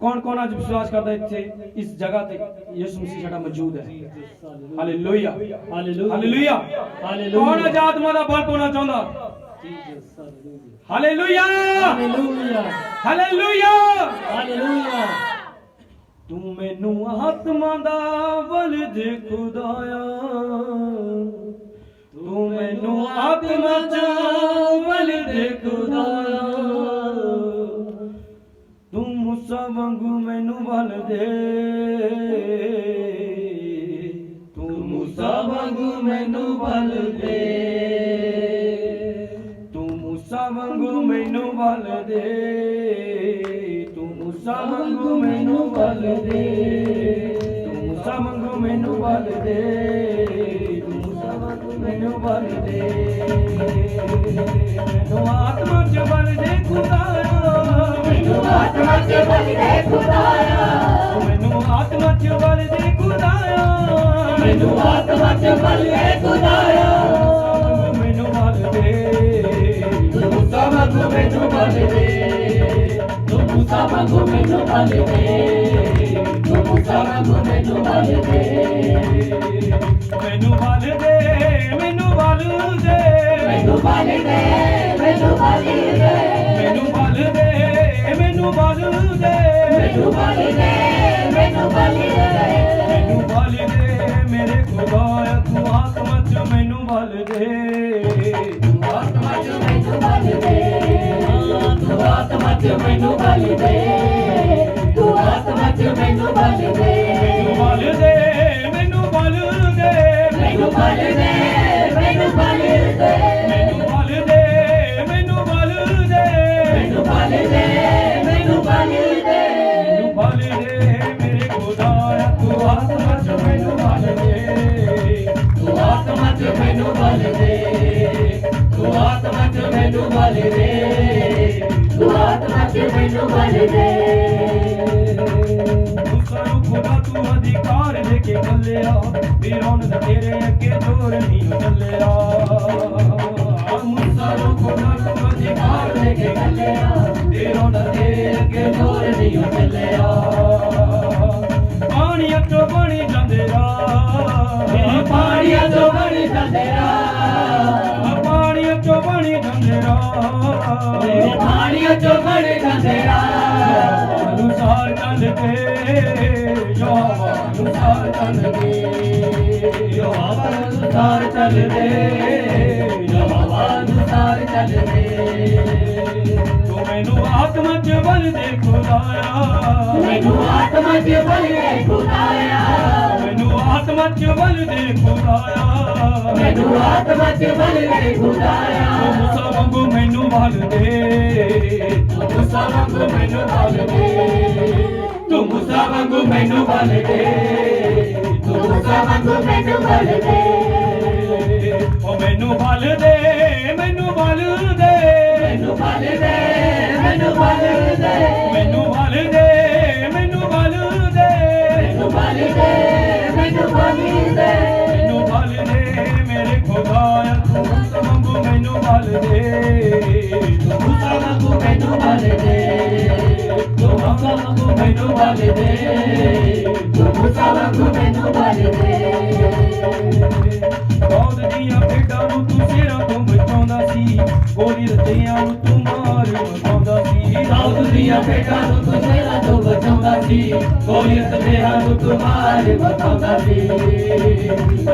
कौन कौन आज विश्वास करता है थे इस जगह पे यीशु मसीह साडा मौजूद है हालेलुया हालेलुया हालेलुया कौन आज आत्मा ਦਾ ਬਲ ਪਾਉਣਾ ਚਾਹੁੰਦਾ ਹਾਲੇਲੂਇਆ ਹਾਲੇਲੂਇਆ ਹਾਲੇਲੂਇਆ ਹਾਲੇਲੂਇਆ ਤੂੰ ਮੈਨੂੰ ਆਤਮਾ ਦਾ ਬਲ ਦੇ ਖੁਦਾਇਆ ਤੂੰ ਮੈਨੂੰ ਆਤਮਾ ਦਾ ਮੁਸਾ ਵਾਂਗੂ ਮੈਨੂੰ ਬਲ ਦੇ। ਤੂੰ ਮੂਸਾ ਵਾਂਗੂ ਮੈਨੂੰ ਬਲ ਦੇ। ਤੂੰ ਮੂਸਾ ਵਾਂਗੂ ਮੈਨੂੰ ਬਲ ਦੇ। ਤੂੰ ਮੂਸਾ ਵਾਂਗੂ ਮੈਨੂੰ ਬਲ ਦੇ। ਤੂੰ ਮੂਸਾ ਵਾਂਗੂ ਮੈਨੂੰ ਬਲ ਦੇ। ਤੂੰ ਮੂਸਾ ਵਾਂਗੂ ਮੈਨੂੰ ਬਲ ਦੇ। ਮੈਨੂੰ ਆਤਮਾ ਚ ਬਲ ਦੇ ਖੁਦਾਇਆ ਚ ਵਲਦੇ ਖੁਦਾਇਆ ਮੈਨੂੰ ਆਤਮਾ ਚ ਵਲਦੇ ਖੁਦਾਇਆ। ਮੈਨੂੰ ਆਤਮਾ ਚ ਵਲਦੇ ਖੁਦਾਇਆ। ਮੈਨੂੰ ਵਲਦੇ ਤੂੰ ਸਭ ਨੂੰ ਮੈਨੂੰ ਵਲਦੇ ਤੂੰ ਸਭ ਨੂੰ ਮੈਨੂੰ ਵਲਦੇ ਤੂੰ ਸਭ ਨੂੰ ਮੈਨੂੰ ਵਲਦੇ ਮੈਨੂੰ ਵਲਦੇ ਮੈਨੂੰ ਵਲਦੇ ਮੈਨੂੰ ਵਲਦੇ ਮੈਨੂੰ ਵਲਦੇ ਮੈਨੂੰ ਬਲ ਦੇ ਮੈਨੂੰ ਬਲ ਦੇ ਮੈਨੂੰ ਬਲ ਦੇ ਮੈਨੂੰ ਬਲ ਦੇ ਮੇਰੇ ਖੁਦਾਇਆ ਤੂੰ ਆਤਮਾ ਚ ਮੈਨੂੰ ਬਲ ਦੇ ਤੂੰ ਆਤਮਾ ਚ ਮੈਨੂੰ ਬਲ ਦੇ ਤੂੰ ਆਤਮਾ ਚ ਮੈਨੂੰ ਬਲ ਦੇ ਤੂੰ ਆਤਮਾ ਚ ਮੈਨੂੰ ਬਲ ਦੇ ਮੈਨੂੰ ਬਲ ਦੇ ਮੈਨੂੰ ਬਲ ਦੇ ਮੈਨੂੰ ਬਲ ਦੇ ਮੈਨੂੰ ਬਲ ਦੇ। ਮੁਸਾ ਨੂੰ ਖੁਦਾ ਤੂੰ ਅਧਿਕਾਰ ਦੇ ਕੇ ਕੱਲਿਆ ਵੀਰੋਂ ਦਾ ਤੇਰੇ ਅੱਗੇ ਜੋਰ ਨਹੀਂ ਚੱਲਿਆ। ਮੁਸਾ ਨੂੰ ਖੁਦਾ ਤੂੰ ਅਧਿਕਾਰ ਦੇ ਕੇ ਕੱਲਿਆ ਵੀਰੋਂ ਦਾ ਤੇਰੇ ਅੱਗੇ ਜੋਰ ਨਹੀਂ ਚੱਲਿਆ। ਪਾਣੀ ਅੱਟੋ ਬਣੀ ਜਾਂਦੇ ਰਾ ਪਾਣੀਆਂ ਤੋਂ ਬਣ ਜਾਂਦੇ ਰਾ ਪਾਣੀ ਬਣੀ ਜਾਂਦੇ ਰਾ ਬਣ ਜਾਂਦੇ ਰਾ अनुसार चल दे अनुसार चल दे तो मैनू आत्मा के बल दे खुदाया। मैनू आत्मा बल दे खुदाया। मैनू आत्मा बल दे खुदाया। मैनू आत्मा बल दे। खुदाया तो मैनू बल दे। तो मैनू बल दे। बल दे बल दे। ਮੈਨੂੰ ਬਲ ਦੇ ਮੈਨੂੰ ਬਲ ਦੇ ਮੈਨੂੰ ਬਲ ਦੇ ਮੈਨੂੰ ਬਲ ਦੇ ਮੈਨੂੰ ਬਲ ਦੇ ਮੈਨੂੰ ਬਲ ਦੇ ਮੈਨੂੰ ਬਲ ਦੇ ਮੈਨੂੰ ਬਲ ਦੇ ਮੈਨੂੰ ਬਲ ਦੇ ਮੇਰੇ ਖੁਦਾਇਆ ਤੂੰ ਮੁਸਾ ਵਾਂਗੂ ਮੈਨੂੰ ਬਲ ਦੇ ਤੂੰ ਮੁਸਾ ਵਾਂਗੂ ਮੈਨੂੰ ਬਲ ਦੇ ਤੂੰ ਮੂਸਾ ਵਾਂਗੂ ਮੈਨੂੰ ਬਲ ਦੇ ਤੂੰ ਮੂਸਾ ਵਾਂਗੂ ਮੈਨੂੰ ਬਲ ਭੇਡਾਂ ਨੂੰ ਤੂੰ ਸੇਰਾ ਤੋਂ ਬਚਾਉਂਦਾ ਸੀ ਗੋਲੀਅਤ ਦੇਹਾਂ ਨੂੰ ਤੂੰ ਮਾਰ ਬਚਾਉਂਦਾ ਸੀ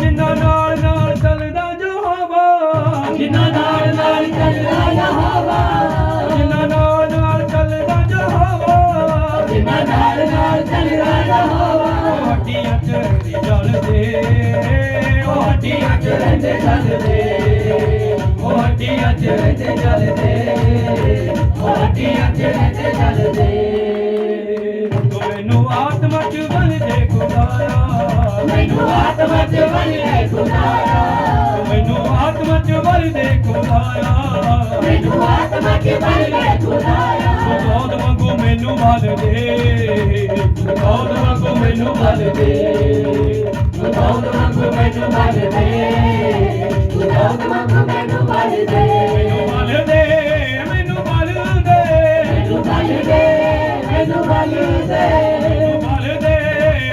ਜਿੰਨਾ ਨਾਲ ਨਾਲ ਚੱਲਦਾ ਜਹਾਵਾ ਜਿਨ੍ਹਾਂ ਨਾਲ ਨਾਲ ਚੱਲਦਾ ਯਹੋਵਾ ਜਿੰਨਾ ਨਾਲ ਨਾਲ ਚੱਲਦਾ ਜਹਾਵਾ ਜਿਨ੍ਹਾਂ ਨਾਲ ਨਾਲ ਚੱਲਦਾ ਯਹੋਵਾ ਉਹ ਹੱਡੀਆਂ ਚ ਰਹਿੰਦੀ ਜਲਦੇ ਉਹ ਹੱਡੀਆਂ ਚ ਰਹਿੰਦੇ ਚੱਲਦੇ ਉਹ ਹੱਡੀਆਂ ਚ ਰਹਿੰਦੇ ਚੱਲਦੇ। ਕੋਟੀ ਅੰਜਰੇ ਤੇ ਜਲਦੇ ਮੈਨੂੰ ਆਤਮਾ ਚ ਬਣਦੇ ਗੁਬਾਰਾ ਮੈਨੂੰ ਆਤਮਾ ਚ ਬਣਦੇ ਗੁਬਾਰਾ ਮੈਨੂੰ ਆਤਮਾ ਚ ਬਣਦੇ ਗੁਬਾਰਾ ਮੈਨੂੰ ਆਤਮਾ ਚ ਬਣਦੇ ਗੁਬਾਰਾ ਬਹੁਤ ਮੰਗੋ ਮੈਨੂੰ ਮਲ ਦੇ ਬਹੁਤ ਮੰਗੋ ਮੈਨੂੰ ਮਲ ਦੇ ਬਹੁਤ ਮੰਗੋ ਮੈਨੂੰ ਮਲ ਦੇ ਬਹੁਤ ਮੰਗੋ ਮੈਨੂੰ ਮਲ ਦੇ ਦੇ ਮੈਨੂੰ ਬਲ ਦੇ। ਬਲ ਦੇ।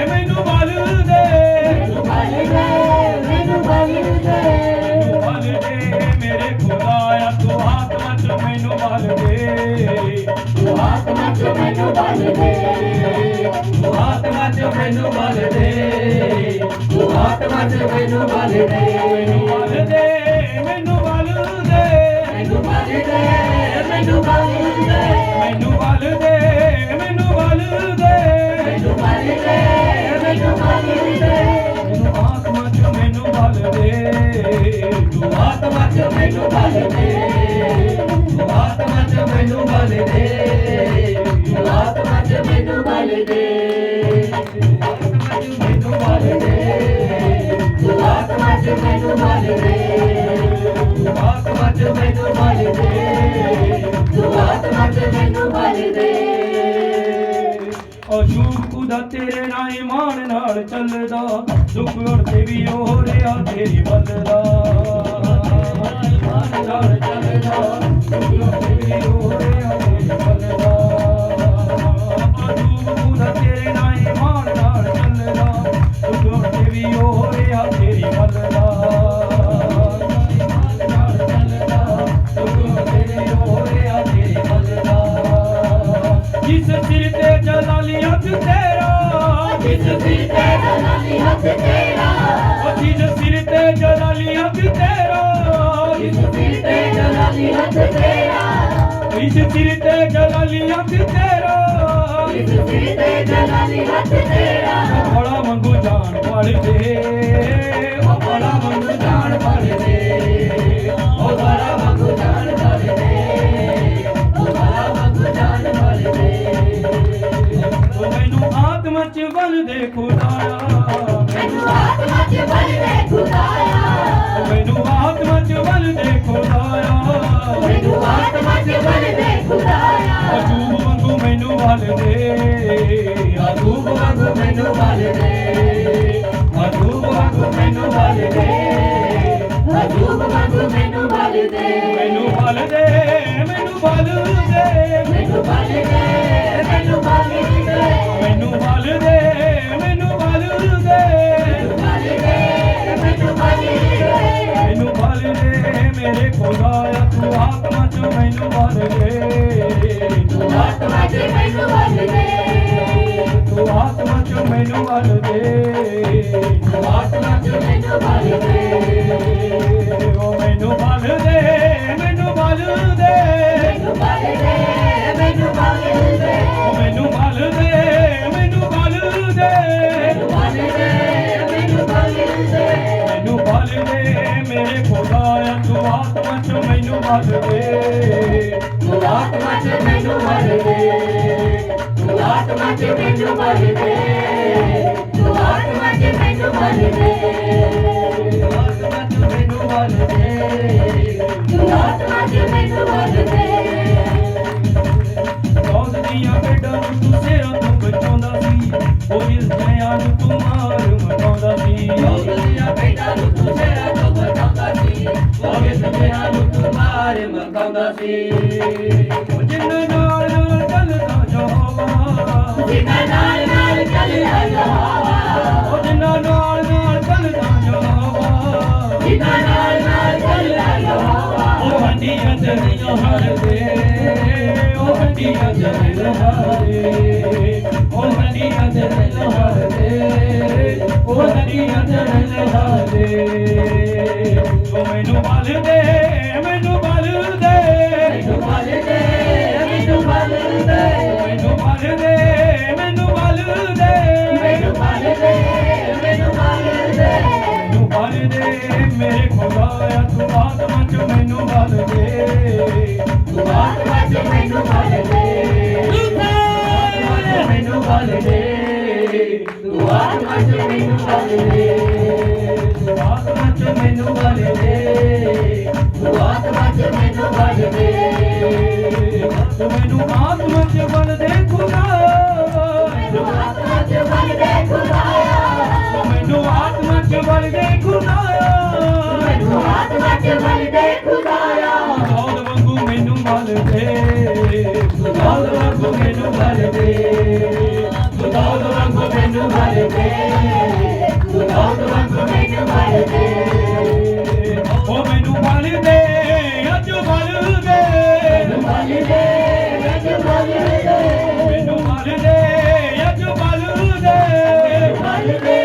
ਮੈਨੂੰ ਬਲ ਦੇ ਬਲ ਦੇ। ਮੈਨੂੰ ਬਲ ਦੇ ਬਲ ਦੇ ਮੇਰੇ ਖੁਦਾਇਆ ਤੂੰ ਆਤਮਾ ਚ ਮੈਨੂੰ ਬਲ ਦੇ। ਤੂੰ ਆਤਮਾ ਚ ਮੈਨੂੰ ਬਲ ਦੇ। ਤੂੰ ਆਤਮਾ ਚ ਮੈਨੂੰ ਬਲ ਦੇ। ਤੂੰ ਆਤਮਾ ਚ ਮੈਨੂੰ ਬਲ ਦੇ। ਬਲ ਦੇ ਮੈਨੂੰ ਬਲ ਦੇ ਮੈਨੂੰ ਬਲ ਦੇ ਮੈਨੂੰ ਬਲ ਦੇ ਮੈਨੂੰ ਆਤਮਾ ਚ ਮੈਨੂੰ ਬਲ ਦੇ ਤੂੰ ਆਤਮਾ ਚ ਮੈਨੂੰ ਬਲ ਦੇ ਤੂੰ ਆਤਮਾ ਚ ਮੈਨੂੰ ਬਲ ਦੇ ਤੂੰ ਆਤਮਾ ਚ ਮੈਨੂੰ ਬਲ ਦੇ ਮੈਨੂੰ ਬਲ ਦੇ ਤੂੰ ਆਤਮਾ ਚ ਮੈਨੂੰ ਬਲ ਦੇ ਤੂੰ ਆਤਮਾ ਚ ਮੈਨੂੰ ਬਲ ਦੇ ਤੂੰ ਆਤਮਾ ਮੈਨੂੰ ਬਲ ਦੇ। ਅਜੂਬ ਖੁਦਾ ਤੇਰੇ ਨਾਲ ਇਮਾਨ ਨਾਲ ਚੱਲਦਾ। ਦੁੱਖ ਔਰ ਤੇ ਵੀ ਹੋ ਰਿਹਾ ਤੇਰੀ ਵੱਲਦਾ ਇਮਾਨ ਨਾਲ ਚੱਲਦਾ ਦੁੱਖ ਤੇ ਵੀ ਹੋ ਤੇਰਾ। ਉਹ ਜਿਸ ਸਿਰ ਤੇ ਜਲਾਲੀ ਹੱਥ ਤੇਰਾ। ਜਿਸ ਸਿਰ ਤੇ ਜਲਾਲੀ ਹੱਥ ਤੇਰਾ। ਜਿਸ ਸਿਰ ਤੇ ਜਲਾਲੀ ਹੱਥ ਤੇਰਾ। ਜਿਸ ਸਿਰ ਤੇ ਜਲਾਲੀ ਹੱਥ ਤੇਰਾ। ਬੜਾ ਮੰਗੂ ਜਾਣ ਪੜਦੇ ਉਹ ਬੜਾ ਮੰਗੂ ਜਾਣ ਪੜਦੇ ਉਹ ਬੜਾ ਮੰਗੂ ਜਾਣ ਵਾਲੇ ਉਹ ਬੜਾ ਮੰਗੂ ਜਾਣ ਵਾਲੇ ਉਹ ਮੈਨੂੰ ਆਤਮ ਚ ਬਲ ਦੇ ਖੁਦਾਇਆ। ਮੈਨੂੰ ਆਤਮਾ ਚ ਬਲ ਦੇ ਖੁਦਾਇਆ। ਮੈਨੂੰ ਆਤਮ ਚ ਬਲ ਦੇ ਖੁਦਾਇਆ। ਮੈਨੂੰ ਆਤਮਾ ਚ ਬਲ ਦੇ ਖੁਦਾਇਆ। ਅਜੂਬ ਵਾਂਗੂ ਮੈਨੂੰ ਵੱਲ ਦੇ ਅਜੂਬ ਵਾਂਗੂ ਮੈਨੂੰ ਵੱਲ ਦੇ ਅਜੂਬ ਵਾਂਗੂ ਮੈਨੂੰ ਵੱਲ ਦੇ ਹਜੂਬ ਵਾਂਗੂ ਮੈਨੂੰ ਬਲ ਦੇ ਮੈਨੂੰ ਵੱਲ ਦੇ ਮੈਨੂੰ ਵੱਲ ਦੇ ਮੈਨੂੰ ਬਲ ਦੇ ਮੈਨੂੰ ਬਲ ਦੇ ਮੈਨੂੰ ਤੂੰ ਆਤਮਾ ਚ ਮੈਨੂੰ ਵੱਲ ਦੇ ਤੂੰ ਆਤਮਾ ਚ ਮੈਨੂੰ ਬਲ ਦੇ ਉਹ ਮੈਨੂੰ ਵੱਲ ਦੇ ਮੈਨੂੰ ਵੱਲ ਦੇ ਮੈਨੂੰ ਬਲ ਦੇ, ਮੈਨੂੰ ਬਲ ਦੇ ਉਹ ਮੈਨੂੰ ਵੱਲ ਦੇ ਮੈਨੂੰ ਵੱਲ ਦੇ ਮੈਨੂੰ ਬਲ ਦੇ ਮੈਨੂੰ ਬਲ ਦੇ ਮੈਨੂੰ ਵੱਲ ਦੇ ਮੇਰੇ ਖੁਦਾਇਆ ਤੂੰ ਆਤਮਾ ਚ ਮੈਨੂੰ ਵੱਲ ਦੇ। మాకి వెండు మరిదే నువ్వు ఆత్మకి వెండు మరిదే నువ్వు ఆత్మకి వెండు మరిదే నువ్వు ఆత్మకి వెండు మరిదే ਕੌਜ਼ ਦੀਆਂ ਭੇਡਾਂ ਨੂੰ ਤੂੰ ਸੇਰਾਂ ਤੋਂ ਬਚਾਉਂਦਾ ਸੀ। ਉਹ ਇਸ ਦਰਿਆ ਨੂੰ ਤੂੰ ਮਾਰ ਮਟਾਉਂਦਾ ਸੀ। ਕੌਜ਼ ਦੀਆਂ ਭੇਡਾਂ ਨੂੰ ਤੂੰ ਸੇਰਾਂ ਤੋਂ ਬਚਾਉਂਦਾ ਸੀ। ਉਹ ਇਸ ਦਰਿਆ ਨੂੰ ਤੂੰ ਮਾਰ ਮਟਾਉਂਦਾ ਸੀ। ਜਿੰਨਾ ਨਾਲ ਨਾਲ ਚੱਲਿਆ ਜਹਾਵਾ ਉਹ ਜਿੰਨਾ ਨਾਲ ਨਾਲ ਚੱਲਿਆ ਜਹਾਵਾ ਜਿੰਨਾ ਨਾਲ ਨਾਲ ਚੱਲਿਆ ਜਹਾਵਾ ਉਹ ਵੱਡੀ ਅੰਦਰੀਆਂ ਹਾਰੇ ਉਹ ਵੱਡੀ ਅੰਦਰੀਆਂ ਹਾਰੇ ਉਹ ਵੱਡੀ ਅੰਦਰੀਆਂ ਹਾਰੇ ਉਹ ਵੱਡੀ ਅੰਦਰੀਆਂ ਹਾਰੇ ਉਹ ਮੈਨੂੰ ਮਾਲੂਮ ਹੈ ਬਲ ਦੇ ਤੂੰ ਆਤਮਾ ਚ ਮੈਨੂੰ ਬਲ ਦੇ ਤੂੰ ਆਤਮਾ ਚ ਮੈਨੂੰ ਬਲ ਦੇ ਤੂੰ ਆਤਮਾ ਚ ਮੈਨੂੰ ਬਲ ਦੇ ਤੂੰ ਮੈਨੂੰ ਆਤਮਾ ਚ ਬਲ ਦੇ ਖੁਦਾ। ਮੈਨੂੰ ਆਤਮਾ ਚ ਬਲ ਦੇ ਤੂੰ ਮੈਨੂੰ ਆਤਮਾ ਚ ਬਲ ਦੇ ਖੁਦਾ। ਮੈਨੂੰ ਆਤਮਾ ਚ ਬਲ ਦੇ ਖੁਦਾਇਆ ਦੌਦ ਵਾਂਗੂ ਮੈਨੂੰ ਬਲ ਦੇ ਦੌਦ ਵਾਂਗੂ ਮੈਨੂੰ ਬਲ ਦੇ வருது உன்னோடு வந்து மீண்டும் வருது ஓ மெனு வருதே அது வருதே மெனு வருதே அது வருதே மெனு வருதே அது வருதே மெனு வருதே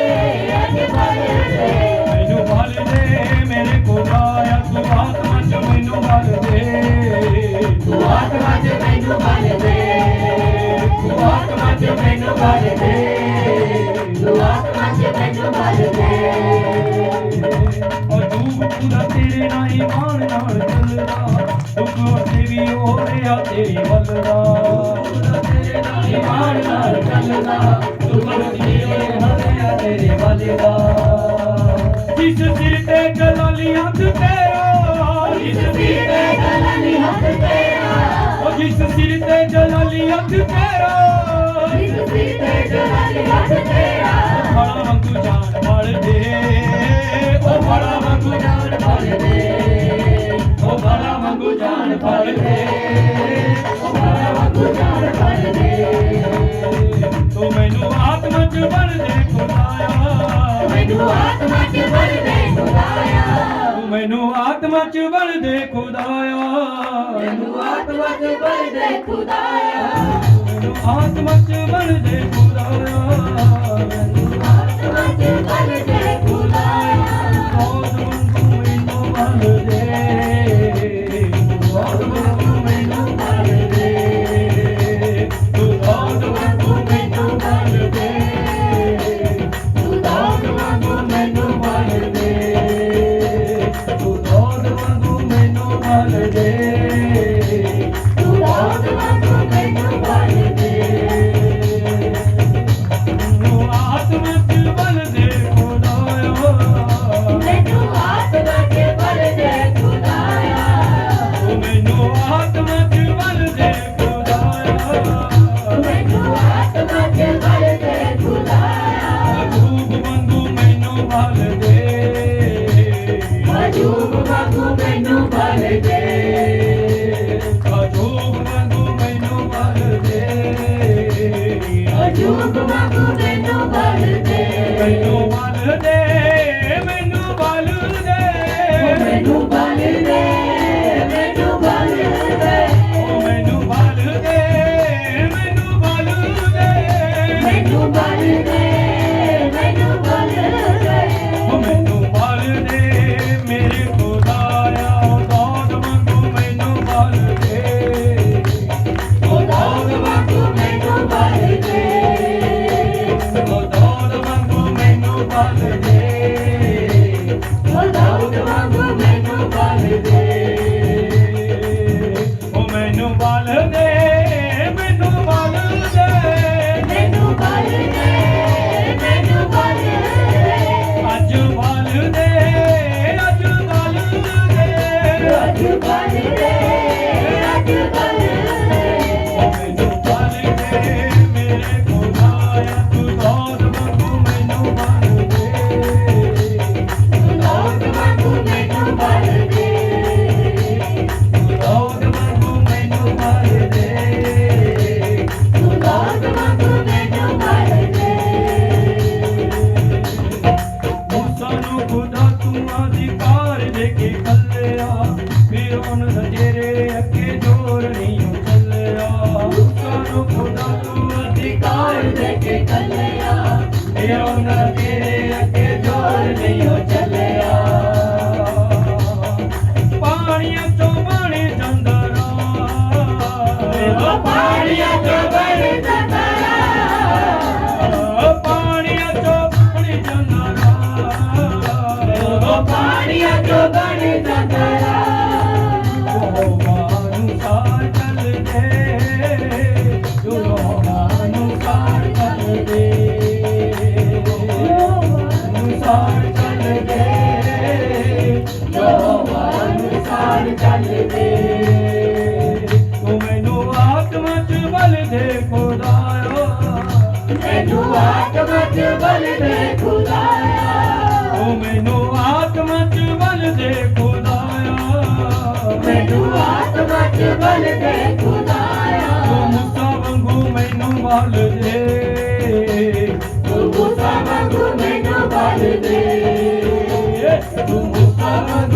அது வருதே மெனு வருதே मेरे को आया तू आत्मा च मेनू வருதே तू आत्मा च मेनू வருதே तू आत्मा च मेनू வருதே ਤੇਰੀ ਵੱਲਦਾ। ਤੇਰੇ ਨਾਲ ਇਮਾਨ ਨਾਲ ਚੱਲਦਾ ਦੁਖੜ ਦੀਏ ਹਰਿਆ ਤੇਰੇ ਵੱਲਦਾ ਜਿਸ ਸਿਰ ਤੇ ਜਲਾਲੀ ਹੱਥ ਤੇਰਾ ਜਿਸ ਸਿਰ ਤੇ ਜਲਾਲੀ ਹੱਥ ਤੇਰਾ ਉਹ ਜਿਸ ਸਿਰ ਤੇ ਜਲਾਲੀ ਹੱਥ ਤੇਰਾ। ਜਿਸ ਸਿਰ ਤੇ ਜਲਾਲੀ ਹੱਥ ਆਤਮਾ ਚ ਬਲ ਖੁਦਾਇਆ। ਮੈਨੂੰ ਆਤਮਾ ਚ ਬਲ ਖੁਦਾਇਆ। ਮੈਨੂੰ ਆਤਮਾ ਚ ਬਲ ਖੁਦਾਇਆ। Yeah, I'm not kidding. heart. on.